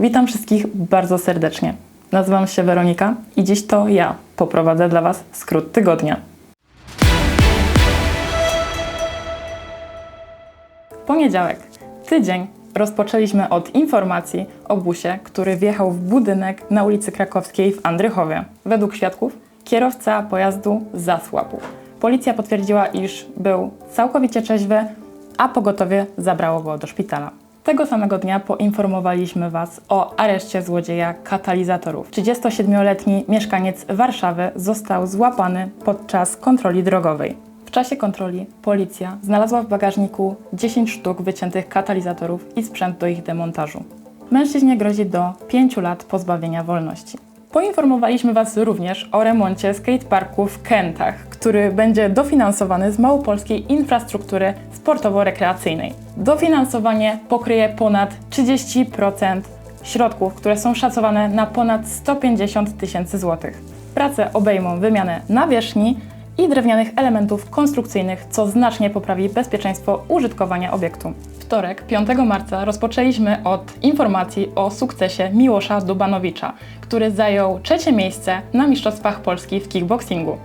Witam wszystkich bardzo serdecznie. Nazywam się Weronika i dziś to ja poprowadzę dla Was skrót tygodnia. Poniedziałek. Tydzień rozpoczęliśmy od informacji o busie, który wjechał w budynek na ulicy Krakowskiej w Andrychowie. Według świadków kierowca pojazdu zasłabł. Policja potwierdziła, iż był całkowicie trzeźwy, a pogotowie zabrało go do szpitala. Tego samego dnia poinformowaliśmy Was o areszcie złodzieja katalizatorów. 37-letni mieszkaniec Warszawy został złapany podczas kontroli drogowej. W czasie kontroli policja znalazła w bagażniku 10 sztuk wyciętych katalizatorów i sprzęt do ich demontażu. Mężczyźnie grozi do 5 lat pozbawienia wolności. Poinformowaliśmy Was również o remoncie skateparku w Kętach, który będzie dofinansowany z małopolskiej infrastruktury sportowo-rekreacyjnej. Dofinansowanie pokryje ponad 30% środków, które są szacowane na ponad 150 tysięcy złotych. Prace obejmą wymianę nawierzchni i drewnianych elementów konstrukcyjnych, co znacznie poprawi bezpieczeństwo użytkowania obiektu. Wtorek, 5 marca, rozpoczęliśmy od informacji o sukcesie Miłosza Dubanowicza, który zajął trzecie miejsce na Mistrzostwach Polski w kickboxingu.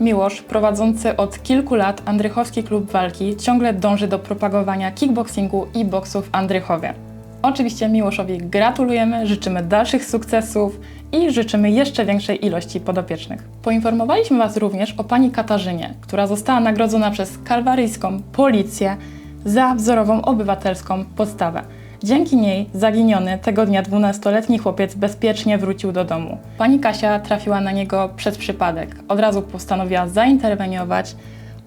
Miłosz, prowadzący od kilku lat Andrychowski Klub Walki, ciągle dąży do propagowania kickboxingu i boksu w Andrychowie. Oczywiście Miłoszowi gratulujemy, życzymy dalszych sukcesów i życzymy jeszcze większej ilości podopiecznych. Poinformowaliśmy Was również o pani Katarzynie, która została nagrodzona przez kalwaryjską policję za wzorową obywatelską podstawę. Dzięki niej zaginiony tego dnia 12-letni chłopiec bezpiecznie wrócił do domu. Pani Kasia trafiła na niego przez przypadek. Od razu postanowiła zainterweniować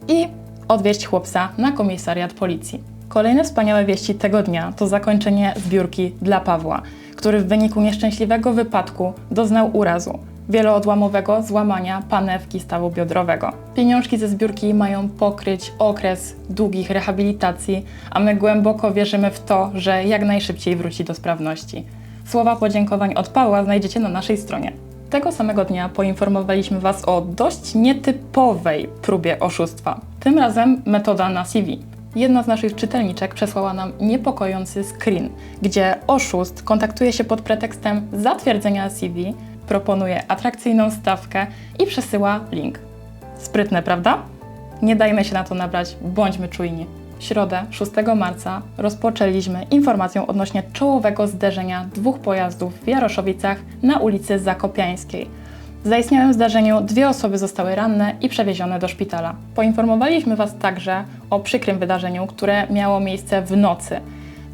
i odwieźć chłopca na komisariat policji. Kolejne wspaniałe wieści tego dnia to zakończenie zbiórki dla Pawła, który w wyniku nieszczęśliwego wypadku doznał urazu wieloodłamowego złamania panewki stawu biodrowego. Pieniążki ze zbiórki mają pokryć okres długich rehabilitacji, a my głęboko wierzymy w to, że jak najszybciej wróci do sprawności. Słowa podziękowań od Pawła znajdziecie na naszej stronie. Tego samego dnia poinformowaliśmy Was o dość nietypowej próbie oszustwa. Tym razem metoda na CV. Jedna z naszych czytelniczek przesłała nam niepokojący screen, gdzie oszust kontaktuje się pod pretekstem zatwierdzenia CV, proponuje atrakcyjną stawkę i przesyła link. Sprytne, prawda? Nie dajmy się na to nabrać, bądźmy czujni. W środę, 6 marca, rozpoczęliśmy informację odnośnie czołowego zderzenia dwóch pojazdów w Jaroszowicach na ulicy Zakopiańskiej. W zaistniałym zdarzeniu dwie osoby zostały ranne i przewiezione do szpitala. Poinformowaliśmy Was także o przykrym wydarzeniu, które miało miejsce w nocy.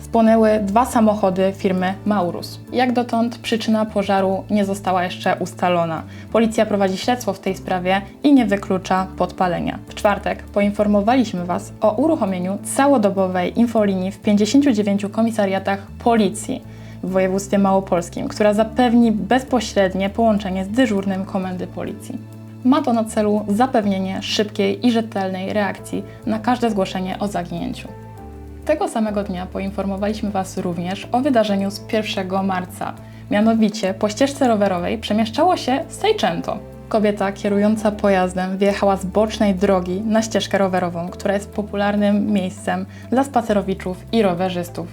Spłonęły dwa samochody firmy Maurus. Jak dotąd przyczyna pożaru nie została jeszcze ustalona. Policja prowadzi śledztwo w tej sprawie i nie wyklucza podpalenia. W czwartek poinformowaliśmy Was o uruchomieniu całodobowej infolinii w 59 komisariatach policji w województwie małopolskim, która zapewni bezpośrednie połączenie z dyżurnym komendy policji. Ma to na celu zapewnienie szybkiej i rzetelnej reakcji na każde zgłoszenie o zaginięciu. Tego samego dnia poinformowaliśmy Was również o wydarzeniu z 1 marca. Mianowicie po ścieżce rowerowej przemieszczało się Seicento. Kobieta kierująca pojazdem wjechała z bocznej drogi na ścieżkę rowerową, która jest popularnym miejscem dla spacerowiczów i rowerzystów.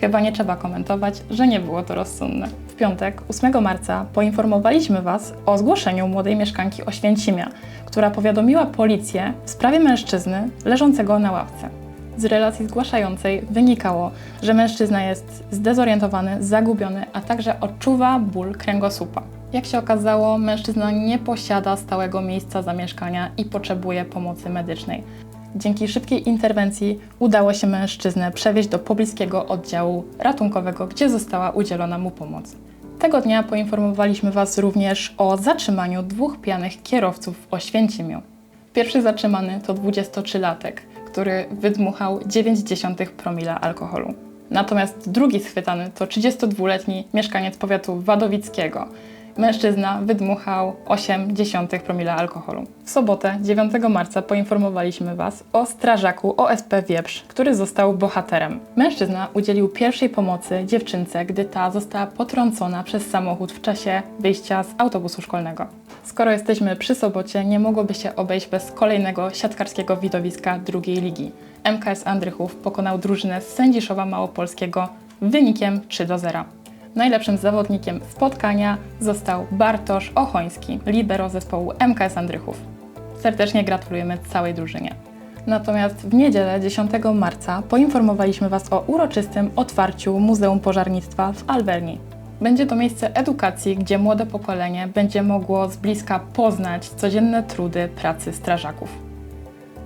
Chyba nie trzeba komentować, że nie było to rozsądne. W piątek, 8 marca, poinformowaliśmy Was o zgłoszeniu młodej mieszkanki Oświęcimia, która powiadomiła policję w sprawie mężczyzny leżącego na ławce. Z relacji zgłaszającej wynikało, że mężczyzna jest zdezorientowany, zagubiony, a także odczuwa ból kręgosłupa. Jak się okazało, mężczyzna nie posiada stałego miejsca zamieszkania i potrzebuje pomocy medycznej. Dzięki szybkiej interwencji udało się mężczyznę przewieźć do pobliskiego oddziału ratunkowego, gdzie została udzielona mu pomoc. Tego dnia poinformowaliśmy Was również o zatrzymaniu dwóch pijanych kierowców w Oświęcimiu. Pierwszy zatrzymany to 23-latek, który wydmuchał 0,9 promila alkoholu. Natomiast drugi schwytany to 32-letni mieszkaniec powiatu wadowickiego. Mężczyzna wydmuchał 0,8 promila alkoholu. W sobotę, 9 marca, poinformowaliśmy Was o strażaku OSP Wieprz, który został bohaterem. Mężczyzna udzielił pierwszej pomocy dziewczynce, gdy ta została potrącona przez samochód w czasie wyjścia z autobusu szkolnego. Skoro jesteśmy przy sobocie, nie mogłoby się obejść bez kolejnego siatkarskiego widowiska drugiej ligi. MKS Andrychów pokonał drużynę z Sędziszowa Małopolskiego wynikiem 3 do 0. Najlepszym zawodnikiem spotkania został Bartosz Ochoński, libero zespołu MKS Andrychów. Serdecznie gratulujemy całej drużynie. Natomiast w niedzielę 10 marca poinformowaliśmy Was o uroczystym otwarciu Muzeum Pożarnictwa w Alberni. Będzie to miejsce edukacji, gdzie młode pokolenie będzie mogło z bliska poznać codzienne trudy pracy strażaków.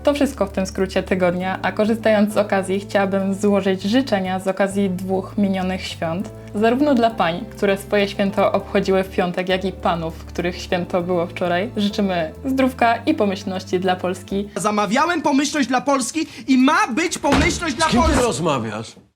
To wszystko w tym skrócie tygodnia, a korzystając z okazji chciałabym złożyć życzenia z okazji dwóch minionych świąt, zarówno dla pań, które swoje święto obchodziły w piątek, jak i panów, których święto było wczoraj. Życzymy zdrówka i pomyślności dla Polski. Zamawiałem pomyślność dla Polski i ma być pomyślność dla Z kim ty Polski. rozmawiasz?